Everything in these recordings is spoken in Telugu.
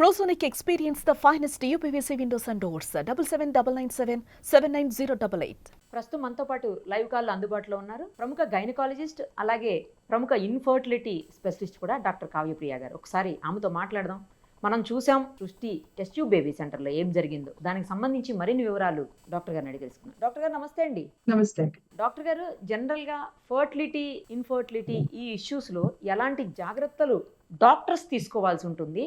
Prosonic experience the finest UPVC windows and doors. Double seven double nine seven seven nine zero double eight. ప్రస్తుతం మనతో పాటు లైవ్ కాల్ అందుబాటులో ఉన్నారు. ప్రముఖ గైనకాలజిస్ట్ అలాగే ప్రముఖ ఇన్ఫర్టిలిటీ స్పెషలిస్ట్ కూడా డాక్టర్ కావ్యప్రియ గారు. ఒకసారి ఆమెతో మాట్లాడదాం. మనం చూసాం సృష్టి టెస్ట్ ట్యూబ్ బేబీ సెంటర్లో ఏం జరిగిందో. దానికి సంబంధించి మరిన్ని వివరాలు డాక్టర్ గారిని అడిగి తెలుసుకున్నాం డాక్టర్ గారు నమస్తే అండి. నమస్తే డాక్టర్ గారు జనరల్గా ఫర్టిలిటీ ఇన్ఫర్టిలిటీ ఈ ఇష్యూస్లో ఎలాంటి జాగ్రత్తలు డాక్టర్స్ తీసుకోవాల్సి ఉంటుంది?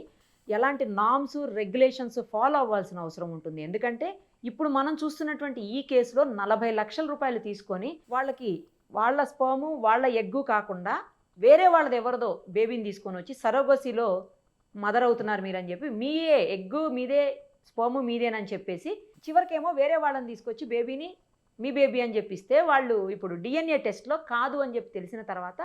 ఎలాంటి నామ్స్ రెగ్యులేషన్స్ ఫాలో అవ్వాల్సిన అవసరం ఉంటుంది. ఎందుకంటే ఇప్పుడు మనం చూస్తున్నటువంటి ఈ కేసులో నలభై లక్షల రూపాయలు తీసుకొని వాళ్ళకి వాళ్ళ స్పోము వాళ్ళ ఎగ్గు కాకుండా వేరే వాళ్ళది ఎవరిదో బేబీని తీసుకొని వచ్చి సరోగసిలో మదర్ అవుతున్నారు మీరని చెప్పి మీయే ఎగ్గు మీదే స్పర్ము మీదేనని చెప్పేసి చివరికేమో వేరే వాళ్ళని తీసుకొచ్చి బేబీని మీ బేబీ అని చెప్పిస్తే వాళ్ళు ఇప్పుడు డిఎన్ఏ టెస్ట్లో కాదు అని చెప్పి తెలిసిన తర్వాత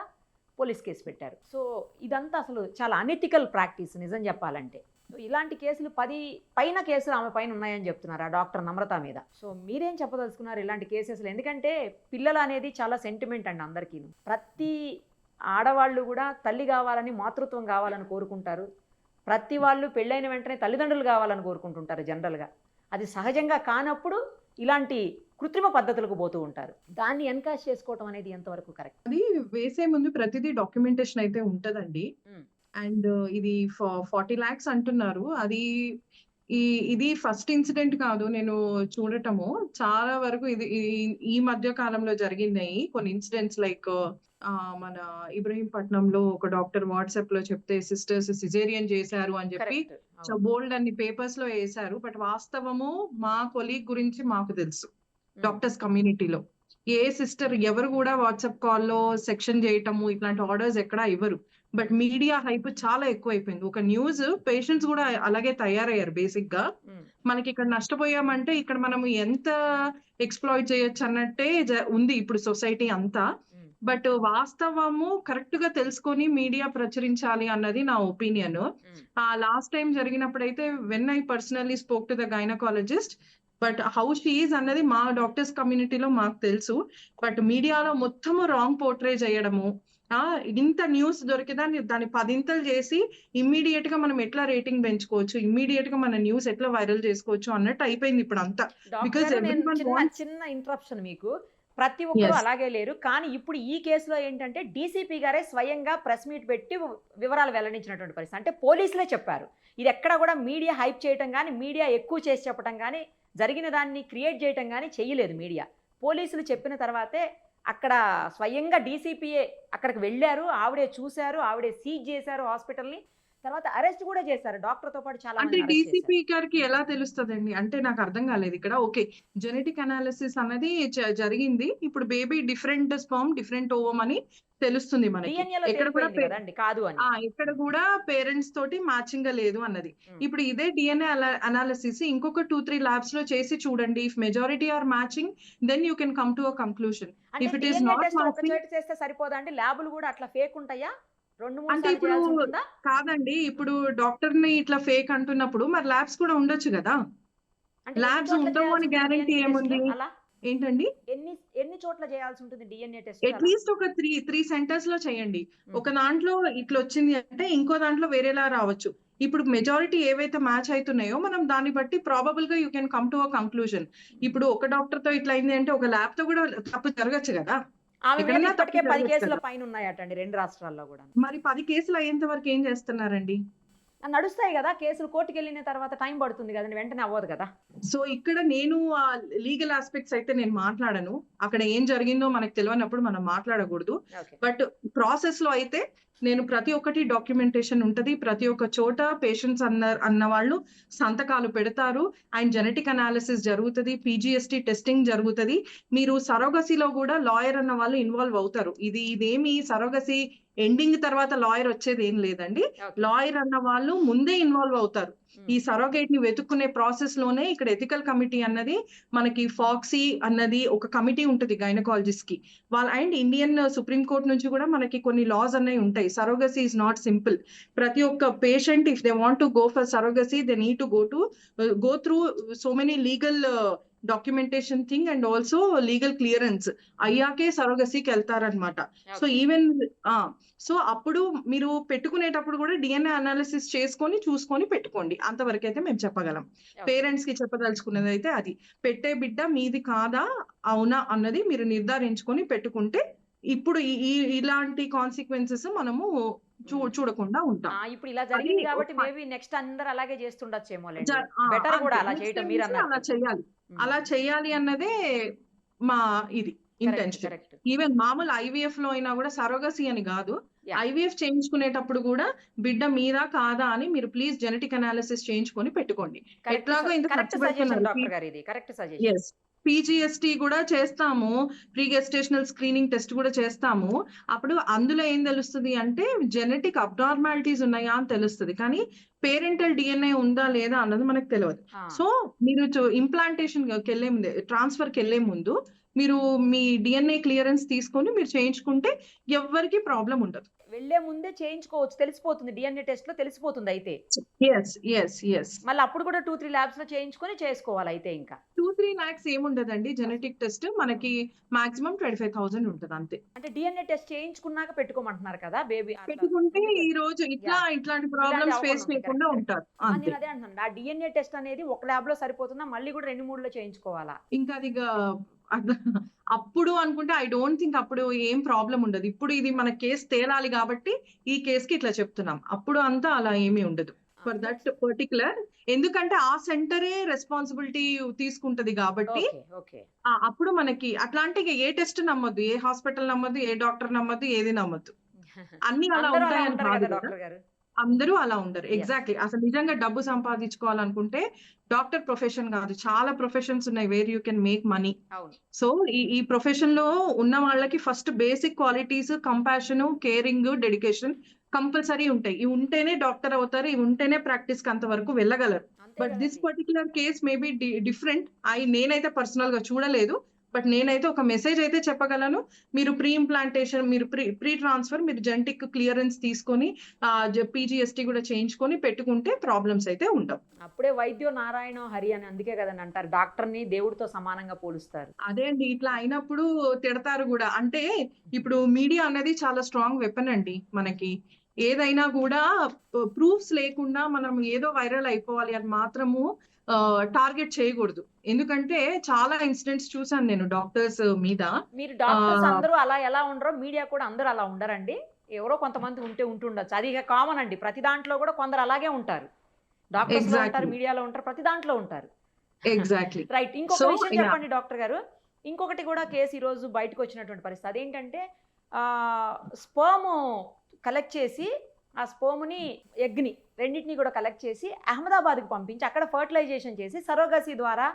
పోలీస్ కేసు పెట్టారు. సో ఇదంతా అసలు చాలా అనెతికల్ ప్రాక్టీస్ నిజం చెప్పాలంటే. ఇలాంటి కేసులు పది పైన కేసులు ఆమె పైన ఉన్నాయని చెప్తున్నారు ఆ డాక్టర్ నమ్రత మీద. సో మీరేం చెప్పదలుచుకున్నారు ఇలాంటి కేసెస్లు ఎందుకంటే పిల్లలు అనేది చాలా సెంటిమెంట్ అండి అందరికీ ప్రతి ఆడవాళ్ళు కూడా తల్లి కావాలని మాతృత్వం కావాలని కోరుకుంటారు. ప్రతి వాళ్ళు పెళ్ళైన వెంటనే తల్లిదండ్రులు కావాలని కోరుకుంటుంటారు జనరల్గా అది సహజంగా కానప్పుడు ఇలాంటి కృత్రిమ పద్ధతులకు పోతూ ఉంటారు. దాన్ని ఎన్కాష్ చేసుకోవటం అనేది ఎంతవరకు కరెక్ట్? అది వేసే ముందు ప్రతిదీ డాక్యుమెంటేషన్ అయితే ఉంటదండి. అండ్ ఇది ఫార్టీ లాక్స్ అంటున్నారు. అది ఈ ఇది ఫస్ట్ ఇన్సిడెంట్ కాదు నేను చూడటము. చాలా వరకు ఇది ఈ- మధ్య కాలంలో జరిగినాయి కొన్ని ఇన్సిడెంట్స్ లైక్ మన ఇబ్రహీంపట్నంలో ఒక డాక్టర్ వాట్సాప్లో చెప్తే సిస్టర్స్ సిజేరియన్ చేశారు అని చెప్పి బోల్డ్ అన్ని పేపర్స్లో వేశారు బట్ వాస్తవము మా కొలీగ్ గురించి మాకు తెలుసు. డాక్టర్స్ కమ్యూనిటీలో. ఏ సిస్టర్ ఎవరు కూడా వాట్సాప్ కాల్లో సెక్షన్ చేయటము ఇట్లాంటి ఆర్డర్స్ ఎక్కడా ఇవ్వరు. బట్ మీడియా హైప్ చాలా ఎక్కువ అయిపోయింది ఒక న్యూస్ పేషెంట్స్ కూడా అలాగే తయారయ్యారు బేసిక్గా మనకి ఇక్కడ నష్టపోయామంటే ఇక్కడ మనం ఎంత ఎక్స్ప్లాయిట్ చేయొచ్చు అన్నట్టే ఉంది ఇప్పుడు సొసైటీ అంతా. బట్ వాస్తవము కరెక్ట్గా తెలుసుకొని మీడియా ప్రచురించాలి అన్నది నా ఒపీనియన్. ఆ last time జరిగినప్పుడైతే when I personally spoke to the gynaecologist but how she's అన్నది మా డాక్టర్స్ కమ్యూనిటీలో మాకు తెలుసు. బట్ మీడియాలో మొత్తము రాంగ్ పోర్ట్రే చేయడము ఆ ఇంత న్యూస్ దొరికిదా దాన్ని పదింతలు చేసి ఇమ్మీడియట్గా మనం ఎట్లా రేటింగ్ పెంచుకోవచ్చు ఇమ్మీడియట్గా మన న్యూస్ ఎట్లా వైరల్ చేసుకోవచ్చు అన్నట్టు అయిపోయింది ఇప్పుడు అంతా everyone చిన్న ఇంటరప్షన్ మీకు. ప్రతి ఒక్కరు. అలాగే లేరు. కానీ ఇప్పుడు ఈ కేసులో ఏంటంటే డీసీపీ గారే స్వయంగా ప్రెస్ మీట్ పెట్టి వివరాలు వెల్లడించినటువంటి పరిస్థితి. అంటే పోలీసులే చెప్పారు. ఇది ఎక్కడ కూడా మీడియా హైప్ చేయటం కానీ మీడియా ఎక్కువ చేసి చెప్పడం కానీ జరిగిన దాన్ని క్రియేట్ చేయటం కానీ చేయలేదు మీడియా. పోలీసులు చెప్పిన తర్వాతే అక్కడ స్వయంగా డీసీపీఏ అక్కడికి వెళ్ళారు. ఆవిడే చూశారు. ఆవిడే సీజ్ చేశారు హాస్పిటల్ని. తర్వాత అరెస్ట్ కూడా చేశారు. డాక్టర్తో పాటు చాలా అంటే. డీసీపీ గారికి ఎలా తెలుస్తుందండి? అంటే నాకు అర్థం కాలేదు ఇక్కడ. ఓకే జెనెటిక్ అనాలిసిస్ అన్నది జ- జరిగింది. ఇప్పుడు baby different sperm different ovum అని తెలుస్తుంది మనకి. ఎక్కడ కూడా కాదు అని. ఇక్కడ కూడా పేరెంట్స్ తోటి మ్యాచింగ్గా లేదు అన్నది. ఇప్పుడు ఇదే డిఎన్ఏ అనాలిసిస్ ఇంకొక టూ త్రీ ల్యాబ్స్లో చేసి చూడండి. If majority are matching then you can come to a conclusion test ఒక matching- చోట చేస్తే సరిపోదండి ల్యాబులు కూడా అట్లా ఫేక్ ఉంటాయా? రెండు మూడు అంటే ఇప్పుడు కాదండి ఇప్పుడు డాక్టర్ని ఇట్లా ఫేక్ అంటున్నప్పుడు మరి ల్యాబ్స్ కూడా ఉండొచ్చు కదా? చోట్ల ఉండవు అని test? ఏముంది? ఏంటండి? ఎన్ని ఎన్ని చోట్ల చేయాల్సి ఉంటుంది డిఎన్ఏ టెస్ట్ అట్లీస్ట్ ఒక త్రీ త్రీ సెంటర్స్లో చేయండి ఒక దాంట్లో ఇట్లా వచ్చింది అంటే ఇంకో దాంట్లో వేరేలా రావచ్చు. ఇప్పుడు మెజారిటీ ఏవైతే మ్యాచ్ అవుతున్నాయో మనం దాన్ని బట్టి ప్రాబబుల్గా you can come to a conclusion ఇప్పుడు ఒక డాక్టర్తో ఇట్లా అయింది అంటే ఒక ల్యాబ్తో కూడా తప్పు జరగచ్చు కదా? ఆమె ఇప్పటికే పది కేసుల. పైన ఉన్నాయటండి రెండు రాష్ట్రాల్లో కూడా మరి పది కేసులు అయ్యేంత వరకు ఏం చేస్తున్నారండి? నడుస్తాయి కదా కేసులు కోర్టుకు వెళ్ళిన తర్వాత టైం పడుతుంది కదండి వెంటనే అవ్వదు కదా. సో ఇక్కడ నేను లీగల్ ఆస్పెక్ట్స్ అయితే నేను మాట్లాడను. అక్కడ ఏం జరిగిందో మనకు తెలియనప్పుడు మనం మాట్లాడకూడదు. బట్ ప్రాసెస్లో అయితే నేను ప్రతి ఒక్కటి డాక్యుమెంటేషన్ ఉంటది. ప్రతి ఒక్క చోట పేషెంట్స్ అన్న అన్న వాళ్ళు సంతకాలు పెడతారు. అండ్ జెనెటిక్ అనాలిసిస్ జరుగుతుంది. పీజీఎస్టీ టెస్టింగ్ జరుగుతుంది. మీరు సరోగసీలో కూడా లాయర్ అన్న వాళ్ళు ఇన్వాల్వ్ అవుతారు. ఇది ఇదేమి సరోగసీ ఎండింగ్ తర్వాత లాయర్ వచ్చేది ఏం లేదండి. లాయర్ అన్న వాళ్ళు ముందే ఇన్వాల్వ్ అవుతారు. ఈ సరోగేట్ని వెతుక్కునే ప్రాసెస్లోనే ఇక్కడ ఎథికల్ కమిటీ అన్నది మనకి ఫాక్సీ అన్నది ఒక కమిటీ ఉంటుంది గైనకాలజిస్ట్కి వాళ్ళ అండ్ ఇండియన్ సుప్రీం కోర్ట్ నుంచి కూడా మనకి కొన్ని లాస్ అనేవి ఉంటాయి. Surrogacy is not simple. ప్రతి ఒక్క patient if they want to go for surrogacy they need to go to go through so many legal documentation thing and also legal clearance అయ్యాకే సరోగసీకి వెళ్తారనమాట సో ఈవెన్ సో అప్పుడు మీరు పెట్టుకునేటప్పుడు కూడా డిఎన్ఏ అనాలిసిస్ చేసుకొని చూసుకొని పెట్టుకోండి. అంతవరకు అయితే మేము చెప్పగలం. పేరెంట్స్కి చెప్పదలుచుకున్నది అయితే అది. పెట్టే బిడ్డ మీది కాదా? అవునా? అన్నది మీరు నిర్ధారించుకొని పెట్టుకుంటే ఇప్పుడు ఈ ఇలాంటి కాన్సిక్వెన్సెస్ మనము చూ Hmm. చూడకుండా ఉంటాం. ఇప్పుడు ఇలా జరిగింది కాబట్టి మేబీ నెక్స్ట్ అందరు అలాగే చేస్తుండొచ్చేమో బెటర్ కూడా. అలా చేయటం మీరు అలా. చేయాలి. అలా చేయాలి అన్నదే మా ఇది ఇంటెన్షన్ ఈవెన్ మామూలు ఐవీఎఫ్లో అయినా కూడా సరోగసీ అని కాదు. ఐవీఎఫ్ చేయించుకునేటప్పుడు కూడా బిడ్డ మీరా కాదా అని మీరు ప్లీజ్ జెనెటిక్ అనాలిసిస్ చేయించుకొని పెట్టుకోండి. ఎట్లాగో ఇంత కరెక్ట్ ఖర్చు పీజీఎస్టీ కూడా చేస్తాము. ప్రీ గెస్టేషనల్ స్క్రీనింగ్ టెస్ట్ కూడా చేస్తాము. అప్పుడు అందులో ఏం తెలుస్తుంది అంటే జెనెటిక్ అబ్నార్మాలిటీస్ ఉన్నాయా అని తెలుస్తుంది. కానీ పేరెంటల్ డిఎన్ఏ ఉందా లేదా అన్నది మనకు తెలియదు సో మీరు ఇంప్లాంటేషన్ వెళ్ళే ముందు ట్రాన్స్ఫర్కి వెళ్ళే ముందు మీరు మీ డిఎన్ఏ క్లియరెన్స్ తీసుకొని మీరు చేయించుకుంటే ఎవ్వరికి ప్రాబ్లం ఉండదు. వెళ్ళే ముందే చేయించుకోవచ్చు. తెలిసిపోతుంది. డిఎన్ఏ టెస్ట్లో తెలిసిపోతుంది అయితే. మళ్ళీ అప్పుడు కూడా టూ త్రీ ల్యాబ్స్లో చేయించుకొని చేసుకోవాలి అయితే ఇంకా. టూ త్రీ లాక్స్ ఏముండదండి? జెనెటిక్ టెస్ట్ మనకి మాక్సిమం ట్వంటీ ఫైవ్ థౌసండ్ ఉంటుంది అంతే. అంటే డిఎన్ఏ టెస్ట్ చేయించుకున్నాక పెట్టుకోమంటున్నారు కదా బేబీ పెట్టుకుంటే ఈ రోజు ఇట్లా ఇట్లాంటి ప్రాబ్లమ్స్ ఫేస్ చేయకుండా. ఉంటారు. నేను అదే అంటున్నాను. ఆ డిఎన్ఏ టెస్ట్ అనేది ఒక ల్యాబ్లో సరిపోతుందా? మళ్ళీ కూడా రెండు మూడులో చేయించుకోవాలా? ఇంకా అది ఇక అద- అప్పుడు అనుకుంటే ఐ డోంట్ థింక్ అప్పుడు ఏం ప్రాబ్లం ఉండదు. ఇప్పుడు ఇది మన కేసు తేలాలి కాబట్టి ఈ కేసుకి ఇట్లా చెప్తున్నాం. అప్పుడు అంతా అలా ఏమీ ఉండదు. ఫర్ దట్ పర్టికులర్ ఎందుకంటే ఆ సెంటరే రెస్పాన్సిబిలిటీ తీసుకుంటది కాబట్టి అప్పుడు మనకి అట్లాంటి ఏ టెస్ట్ నమ్మొద్దు. ఏ హాస్పిటల్ నమ్మొద్దు ఏ డాక్టర్ నమ్మొద్దు ఏది నమ్మొద్దు. అన్ని అలా ఉంటాయని అందరూ అలా ఉండరు. ఎగ్జాక్ట్లీ అసలు నిజంగా డబ్బు సంపాదించుకోవాలనుకుంటే డాక్టర్ ప్రొఫెషన్ కాదు. చాలా ప్రొఫెషన్స్ ఉన్నాయి where you can make money. So ఈ ఈ ప్రొఫెషన్లో ఉన్న వాళ్ళకి first basic qualities compassion caring dedication compulsory ఉంటాయి. ఇవి ఉంటేనే డాక్టర్ అవుతారు. ఇవి ఉంటేనే ప్రాక్టీస్కి అంతవరకు వెళ్ళగలరు. But this. Particular case maybe different. I నేనైతే పర్సనల్గా చూడలేదు. బట్ నేనైతే ఒక మెసేజ్ అయితే చెప్పగలను. మీరు ప్రీ ఇంప్లాంటేషన్ మీరు ప్రీ ప్రీ ట్రాన్స్ఫర్ మీరు జెంటిక్ క్లియరెన్స్ తీసుకొని పీజీఎస్టీ కూడా చేయించుకొని పెట్టుకుంటే ప్రాబ్లమ్స్ అయితే ఉండవు. అప్పుడే వైద్యో నారాయణ హరి అని అందుకే కదండి అంటారు. డాక్టర్ని దేవుడితో సమానంగా పోలుస్తారు. అదే అండి ఇట్లా అయినప్పుడు తిడతారు కూడా. అంటే ఇప్పుడు మీడియా అనేది చాలా స్ట్రాంగ్ వెపన్ అండి మనకి. ఏదైనా కూడా ప్రూఫ్స్ లేకుండా మనం ఏదో వైరల్ అయిపోవాలి అని మాత్రము టార్గెట్ చేయకూడదు. ఎందుకంటే చాలా ఇన్సిడెంట్స్ చూసాను నేను డాక్టర్స్ మీద. మీరు డాక్టర్స్. అందరూ అలా ఎలా ఉండరో మీడియా కూడా అందరూ అలా ఉండరండి. ఎవరో కొంతమంది ఉంటే ఉంటుండొచ్చు అది ఇక కామన్ అండి. ప్రతి దాంట్లో కూడా కొందరు అలాగే ఉంటారు. డాక్టర్స్. ఉంటారు మీడియాలో ఉంటారు ప్రతి దాంట్లో ఉంటారు. ఎగ్జాక్ట్లీ రైట్ ఇంకొక So, విషయం. చెప్పండి డాక్టర్ గారు. ఇంకొకటి కూడా కేసు ఈ రోజు బయటకు వచ్చినటువంటి పరిస్థితి. అదేంటంటే స్పర్మ్ కలెక్ట్ చేసి ఆ స్పోముని ఎగ్ని రెండింటిని కూడా కలెక్ట్ చేసి అహ్మదాబాద్కి పంపించి అక్కడ ఫర్టిలైజేషన్ చేసి సరోగసీ ద్వారా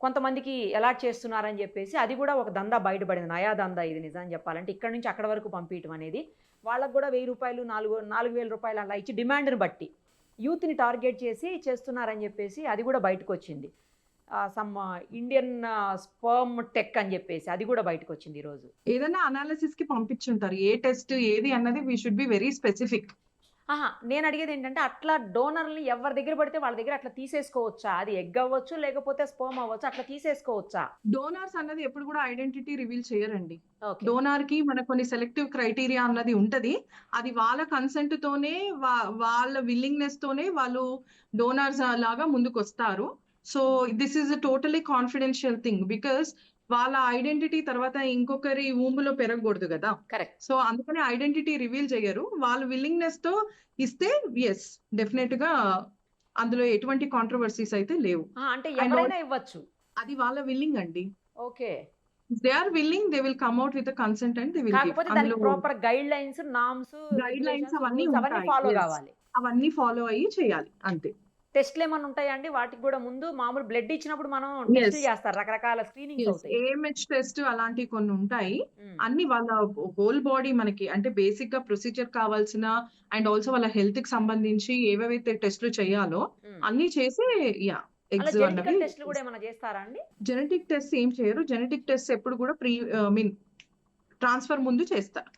కొంతమందికి అలాట్ చేస్తున్నారని చెప్పేసి అది కూడా ఒక దందా బయటపడింది. నయా దందా ఇది నిజం చెప్పాలంటే ఇక్కడ నుంచి అక్కడ వరకు పంపించడం అనేది. వాళ్ళకు కూడా వెయ్యి రూపాయలు నాలుగు నాలుగు వేల రూపాయలు అలా ఇచ్చి డిమాండ్ని బట్టి యూత్ని టార్గెట్ చేసి చేస్తున్నారని చెప్పేసి అది కూడా బయటకు వచ్చింది. సమ్ ఇండియన్ స్పర్మ్ టెక్ అని చెప్పేసి అది కూడా బయటకు వచ్చింది ఈరోజు. ఏదైనా అనాలిసిస్కి పంపించుంటారు. ఏ టెస్ట్ ఏది అన్నది we should be very specific ఆహా నేను అడిగేది ఏంటంటే అట్లా డోనర్ని ఎవరి దగ్గర పడితే వాళ్ళ దగ్గర అట్లా తీసేసుకోవచ్చా? అది ఎగ్ అవ్వచ్చు లేకపోతే స్పర్మ్ అవ్వచ్చు అట్లా తీసేసుకోవచ్చా? డోనార్స్ అన్నది ఎప్పుడు కూడా ఐడెంటిటీ రివీల్ చేయరండి. డోనార్కి మనకు కొన్ని సెలెక్టివ్ క్రైటీరియా అన్నది ఉంటది. అది వాళ్ళ కన్సెంట్ తోనే వాళ్ళ విల్లింగ్నెస్ తోనే వాళ్ళు డోనార్స్ లాగా ముందుకు వస్తారు so this is totally confidential thing because వాళ్ళ ఐడెంటిటీ తర్వాత ఇంకొకరి ఊంబులో పెరగకూడదు కదా. కరెక్ట్ సో అందుకని ఐడెంటిటీ రివీల్ చేయరు. వాళ్ళ విల్లింగ్నెస్తో ఇస్తే ఎస్ డెఫినెట్గా అందులో ఎటువంటి కాంట్రవర్సీస్ అయితే లేవు. అంటే ఎవరైనా ఇవ్వచ్చు. అది వాళ్ళ విల్లింగ్ అండి. Okay. They are willing they will come out with consent and they will కాకపోతే దానికి proper guidelines norms Guidelines అవన్నీ అవన్నీ ఫాలో. కావాలి. అవన్నీ ఫాలో అయ్యి చేయాలి. అంతే. టెస్ట్లు ఏమైనా ఉంటాయా అండి వాటికి కూడా ముందు మామూలు బ్లడ్ ఇచ్చినప్పుడు మనం. టెస్ట్ చేస్తారు రకరకాల స్క్రీనింగ్స్ అవుతాయి. ఏఎంహెచ్ టెస్ట్ అలాంటివి కొన్ని ఉంటాయి. అన్ని వాళ్ళ హోల్ బాడీ మనకి అంటే బేసిక్గా ప్రొసీజర్ కావాల్సిన అండ్ ఆల్సో వాళ్ళ హెల్త్కి సంబంధించి ఏవేవైతే టెస్ట్లు చేయాలో. అన్ని చేసి యా జెనెటిక్ టెస్ట్ ఏం చేయరు. జెనెటిక్ టెస్ట్ ఎప్పుడు కూడా ప్రీ మీన్ ట్రాన్స్ఫర్ ముందు చేస్తారు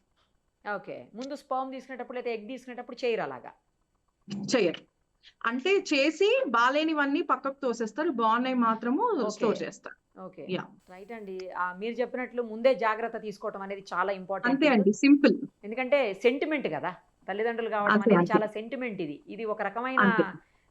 ఓకే. ముందు స్పర్మ్ తీసుకునేటప్పుడు లేదా ఎగ్ తీసుకునేటప్పుడు చేయరు అలాగా? చేయరు. అంటే చేసి బాలేనివన్నీ పక్కకు తోసేస్తారు. బాగున్నాయి మాత్రము. స్టోర్ చేస్తారు. ఓకే. రైట్ అండి. మీరు చెప్పినట్లు ముందే జాగ్రత్త తీసుకోవటం అనేది చాలా ఇంపార్టెంట్ అంతే అండి. సింపుల్. ఎందుకంటే సెంటిమెంట్ కదా. తల్లిదండ్రులు కావడం అనేది. చాలా సెంటిమెంట్ ఇది. ఇది ఒక రకమైన.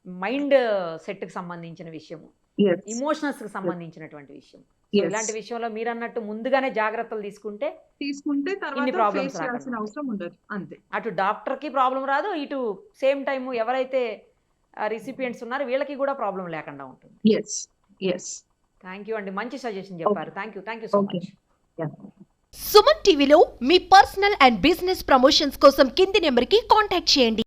మైండ్ సెట్కి సంబంధించిన విషయం ఎస్ ఇమోషనల్స్కి సంబంధించిన విషయం. ఇలాంటి విషయంలో మీరు అన్నట్టు ముందుగానే జాగ్రత్తలు తీసుకుంటే తీసుకుంటే రాకుండా. అవసరం ఉండదు. అంతే. అటు డాక్టర్కి ప్రాబ్లం రాదు. ఇటు సేమ్ టైం ఎవరైతే రిసిపియంట్స్ ఉన్నారో వీళ్ళకి కూడా ప్రాబ్లం లేకుండా ఉంటుంది. ఎస్ ఎస్ థ్యాంక్ యూ అండి. మంచి సజెషన్ చెప్పారు. Thank you thank you so. Much Suman టీవీలో మీ పర్సనల్ అండ్ బిజినెస్ ప్రమోషన్స్ కోసం కింది నెంబర్కి కాంటాక్ట్ చేయండి.